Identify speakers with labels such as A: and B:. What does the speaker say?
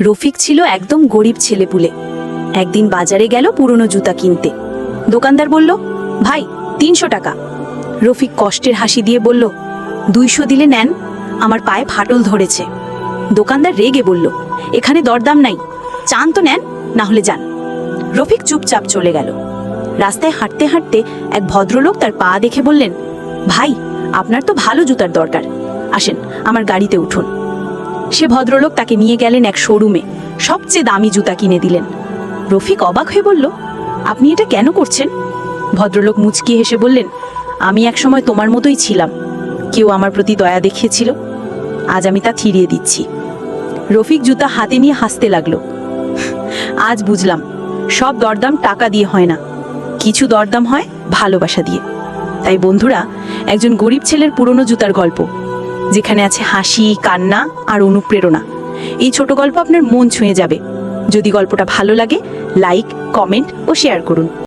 A: রফিক ছিল একদম গরিব ছেলেপুলে। একদিন বাজারে গেল পুরনো জুতা কিনতে। দোকানদার বলল, ভাই, তিনশো টাকা। রফিক কষ্টের হাসি দিয়ে বলল, দুইশো দিলে নেন, আমার পায়ে ফাটল ধরেছে। দোকানদার রেগে বলল, এখানে দরদাম নাই, চান তো নেন না হলে যান। রফিক চুপচাপ চলে গেল। রাস্তায় হাঁটতে হাঁটতে এক ভদ্রলোক তার পা দেখে বললেন, ভাই, আপনার তো ভালো জুতার দরকার। আসেন, আমার গাড়িতে উঠুন। সে ভদ্রলোক তাকে নিয়ে গেলেন এক শোরুমে। সবচেয়ে দামি জুতা কিনে দিলেন। রফিক অবাক হয়ে বলল, আপনি এটা কেন করছেন? ভদ্রলোক মুচকি হেসে বললেন, আমি একসময় তোমার মতোই ছিলাম। কেউ আমার প্রতি দয়া দেখিয়েছিল। আজ আমি তা ফিরিয়ে দিচ্ছি। রফিক জুতা হাতে নিয়ে হাসতে লাগল। আজ বুঝলাম, সব দরদাম টাকা দিয়ে হয় না। কিছু দরদাম হয় ভালোবাসা দিয়ে। তাই বন্ধুরা, একজন গরিব ছেলের পুরনো জুতার গল্প। যেখানে আছে হাসি, কান্না আর অনুপ্রেরণা। এই ছোট গল্প আপনার মন ছুঁয়ে যাবে। যদি গল্পটা ভালো লাগে লাইক কমেন্ট ও শেয়ার করুন।